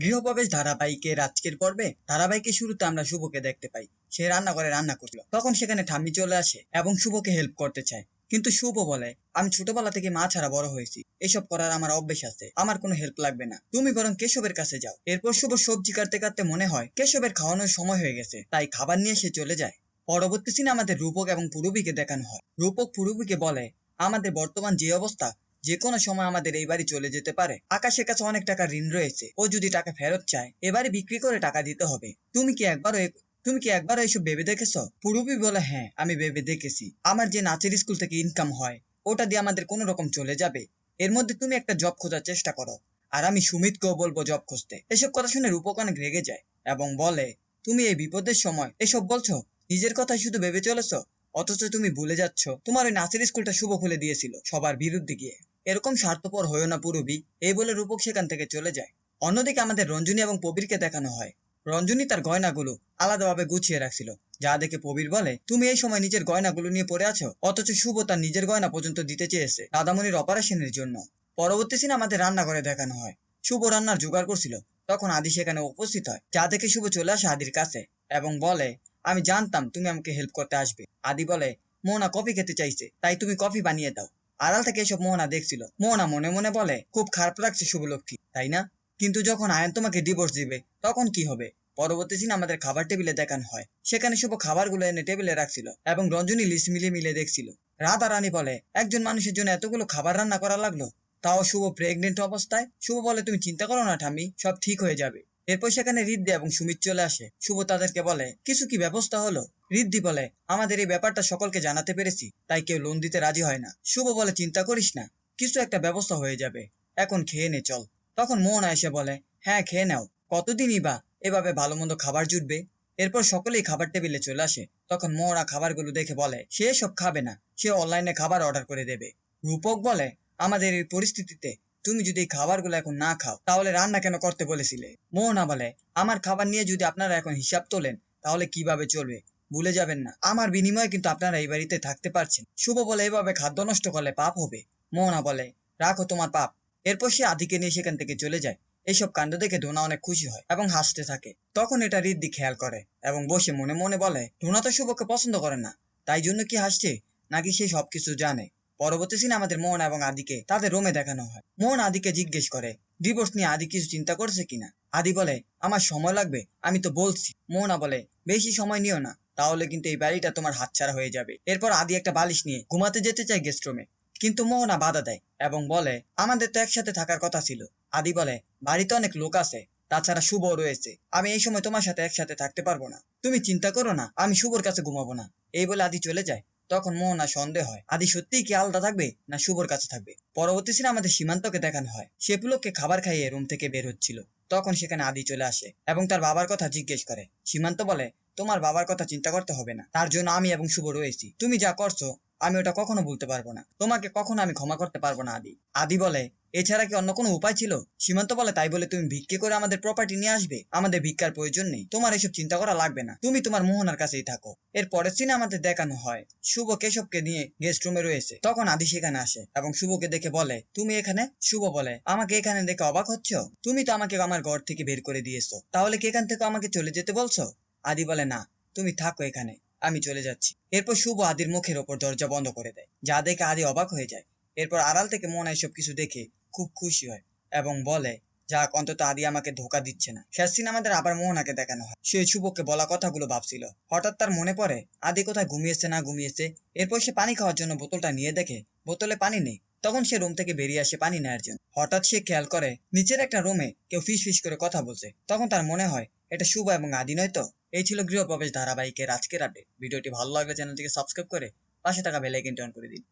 গৃহপ্রবেশ ধারাবাহিকের আজকের পর্বে, ধারাবাহিকের শুরুতে আমরা শুভকে দেখতে পাই। সে রান্না করে রান্না করছিল। তখন সেখানে ঠাম্মি চলে আসে এবং শুভকে হেল্প করতে চায়। কিন্তু শুভ বলে, আমি ছোটবেলা থেকে মা ছাড়া বড় হয়েছি। এসব করার আমার অভ্যেস আছে। আমার কোনো হেল্প লাগবে না। তুমি বরং কেশবের কাছে যাও। এরপর শুভ সবজি কাটতে কাটতে মনে হয়, কেশবের খাওয়ানোর সময় হয়ে গেছে। তাই খাবার নিয়ে সে চলে যায়। পরবর্তী সিনে আমাদের রূপক এবং পুরুবিকে দেখানো হয়। রূপক পুরুবিকে বলে, আমাদের বর্তমান যে অবস্থা যে কোনো সময় আমাদের এই বাড়ি চলে যেতে পারে। আকাশের কাছে অনেক টাকা ঋণ রয়েছে। ও যদি টাকা ফেরত চায় এবারে বিক্রি করে টাকা দিতে হবে। তুমি কি একবারও তুমি কি একবারও এসব ভেবে দেখেছ? পুরুবি বলে হ্যাঁ আমি ভেবে দেখেছি। আমার যে নাচের স্কুল থেকে ইনকাম হয়, ওটা দিয়ে আমাদের কোনো রকম চলে যাবে। এর মধ্যে তুমি একটা জব খোঁজার চেষ্টা করো। আর আমি সুমিতকেও বলব জব খুঁজতে। এসব কথা শুনে রূপক অনেক রেগে যায় এবং বলে, তুমি এই বিপদের সময় এসব বলছো? নিজের কথা শুধু ভেবে চলেছ? অথচ তুমি ভুলে যাচ্ছ। তোমার ওই নাচের স্কুলটা শুভ খুলে দিয়েছিল সবার বিরুদ্ধে গিয়ে। এরকম স্বার্থপর হয়েও না পুরবি, এই বলে রূপক সেখান থেকে চলে যায়। অন্যদিকে আমাদের রঞ্জনী এবং প্রবীরকে দেখানো হয়। রঞ্জনী তার গয়নাগুলো আলাদাভাবে গুছিয়ে রাখছিল। যা দেখে প্রবীর বলে, তুমি এই সময় নিজের গয়নাগুলো নিয়ে পড়ে আছো? অথচ শুভ তার নিজের গয়না পর্যন্ত দিতে চেয়েছে দাদামণির অপারেশনের জন্য। পরবর্তী সিনে আমাদের রান্না করে দেখানো হয়। শুভ রান্নার জোগাড় করছিল। তখন আদি সেখানে উপস্থিত হয়। যা দেখে শুভ চলে আসে আদির কাছে এবং বলে, আমি জানতাম তুমি আমাকে হেল্প করতে আসবে। আদি বলে মোহনা কফি খেতে চাইছে, তাই তুমি কফি বানিয়ে দাও। আড়াল থেকে এসব মোহনা দেখছিল। মোহনা মনে মনে বলে, খুব খারাপ লাগছে শুভলক্ষ্মী, তাই না? কিন্তু যখন আয়ন তোমাকে ডিভোর্স দিবে, তখন কি হবে? পরবর্তী দিন আমাদের খাবার টেবিলে দেখানো হয়। সেখানে শুভ খাবারগুলো এনে টেবিলে রাখছিল এবং রঞ্জনী লিস্ট মিলিয়ে মিলে দেখছিল। রাধা রানী বলে, একজন মানুষের জন্য এতগুলো খাবার রান্না করা লাগল? তাও শুভ প্রেগনেন্ট অবস্থায়? শুভ বলে, তুমি চিন্তা করো না ঠামি সব ঠিক হয়ে যাবে। এরপর সেখানে রিদ্ধি এবং সুমিত চলে আসে। শুভ তাদেরকে বলে, কিছু কি ব্যবস্থা হলো? রিদ্ধি বলে, আমাদের এই ব্যাপারটা সকলকে জানাতে পেরেছি, তাই কেউ লোন দিতে রাজি হয় না। শুভ বলে, চিন্তা করিস না, কিছু একটা ব্যবস্থা হয়ে যাবে, এখন খেয়ে নে, চল। তখন মোহনা এসে বলে হ্যাঁ খেয়ে নাও, কতদিনই বা এভাবে ভালো মন্দ খাবার জুটবে? এরপর সকলেই খাবার টেবিলে চলে আসে। তখন মোহনা খাবারগুলো দেখে বলে, সে সব খাবে না, সে অনলাইনে খাবার অর্ডার করে দেবে। রূপক বলে, আমাদের এই পরিস্থিতিতে তুমি যদি খাবারগুলো এখন না খাও, তাহলে রান্না কেন করতে বলেছিলে? মোহনা বলে। আমার খাবার নিয়ে যদি আপনারা এখন হিসাব তোলেন, তাহলে কীভাবে চলবে? ভুলে যাবেন না। আমার বিনিময়ে কিন্তু আপনারা এই বাড়িতে থাকতে পারছেন। শুভ বলে এভাবে খাদ্য নষ্ট করলে পাপ হবে। মোহনা বলে, রাখো তোমার পাপ। এরপর সে আদিকে নিয়ে সেখান থেকে চলে যায়। এইসব কাণ্ড দেখে ডোনা অনেক খুশি হয় এবং হাসতে থাকে। তখন এটা রিদ্ধি খেয়াল করে এবং বসে মনে মনে বলে ডোনা তো শুভকে পছন্দ করে না। তাই জন্য কি হাসছে? নাকি সে সবকিছু জানে? পরবর্তী সিনে আমাদের মোহন এবং আদিকে তাদের রোমে দেখানো হয়। মোহন আদিকে জিজ্ঞেস করে ডিভোর্স নিয়ে আদি কিছু চিন্তা করছে কিনা? আদি বলে, আমার সময় লাগবে, আমি তো বলছি। মোহনা বলে, বেশি সময় নিও না, তাহলে কিন্তু এই বাড়িটা তোমার হাতছাড়া হয়ে যাবে। এরপর আদি একটা বালিশ নিয়ে ঘুমাতে যেতে চায় গেস্ট রুমে কিন্তু মোহনা বাধা দেয় এবং বলে, আমাদের তো একসাথে থাকার কথা ছিল। আদি বলে, বাড়িতে অনেক লোক আছে, তাছাড়া শুভ রয়েছে। আমি এই সময় তোমার সাথে একসাথে থাকতে পারব না। তুমি চিন্তা করো না, আমি শুভর কাছে ঘুমাবো না। এই বলে আদি চলে যায়। তখন মোহনা সন্দেহ হয়। আদি সত্যিই কি আলাদা থাকবে না শুভর কাছে থাকবে? পরবর্তী সিনে আমাদের সীমান্তকে দেখানো হয়। সে পুলককে খাবার খাইয়ে রুম থেকে বের হচ্ছিল। তখন সেখানে আদি চলে আসে এবং তার বাবার কথা জিজ্ঞেস করে। সীমান্ত বলে, তোমার বাবার কথা চিন্তা করতে হবে না। তার জন্য আমি এবং শুভ রয়েছি। তুমি যা করছ, আমি ওটা কখনো বলতে পারব না। তোমাকে কখনো আমি ক্ষমা করতে পারব না, আদি। আদি বলে এছাড়া কি অন্য কোনো উপায় ছিল? সীমান্ত বলে তাই বলে তুমি ভিক্ষে করে আমাদের প্রপার্টি নিয়ে আসবে? আমাদের ভিক্ষার প্রয়োজন নেই। তোমার এসব চিন্তা করা লাগবে না। তুমি তোমার মোহনার কাছেই থাকো। এর পরের সিনে আমাদের দেখানো হয়। শুভ কেশবকে নিয়ে গেস্ট রুমে রয়েছে। তখন আদি সেখানে আসে এবং শুভকে দেখে বলে, তুমি এখানে? শুভ বলে, আমাকে এখানে দেখে অবাক হচ্ছ? তুমি তো আমাকে আমার ঘর থেকে বের করে দিয়েছ। তাহলে কি এখান থেকে আমাকে চলে যেতে বলছো? আদি বলে, না, তুমি থাকো এখানে। আমি চলে যাচ্ছি। এরপর শুভ আদির মুখের ওপর দরজা বন্ধ করে দেয়। যা দেখে আদি অবাক হয়ে যায়। এরপর আড়াল থেকে মনে এসব কিছু দেখে খুব খুশি হয় এবং বলে, যাক, অন্তত আদি আমাকে ধোকা দিচ্ছে না। শেষ আমাদের আবার মোহনাকে দেখানো হয়। সে শুভকে বলা কথাগুলো ভাবছিল। হঠাৎ তার মনে পড়ে, আদি কোথায় ঘুমিয়েছে না ঘুমিয়েছে? এরপর সে পানি খাওয়ার জন্য বোতলটা নিয়ে দেখে বোতলে পানি নেই। তখন সে রুম থেকে বেরিয়ে আসে পানি নেওয়ার জন্য। হঠাৎ সে খেয়াল করে, নিচের একটা রুমে কেউ ফিস ফিস করে কথা বলছে। তখন তার মনে হয়, এটা শুভ এবং আদি নয় তো? এই ছিল গৃহপ্রবেশ ধারাবাহিকের আজকের আপডেট ভিডিওটি ভালো লাগলে চ্যানেলটিকে সাবস্ক্রাইব করে পাশে থাকা বেল আইকনটি অন করে দিন।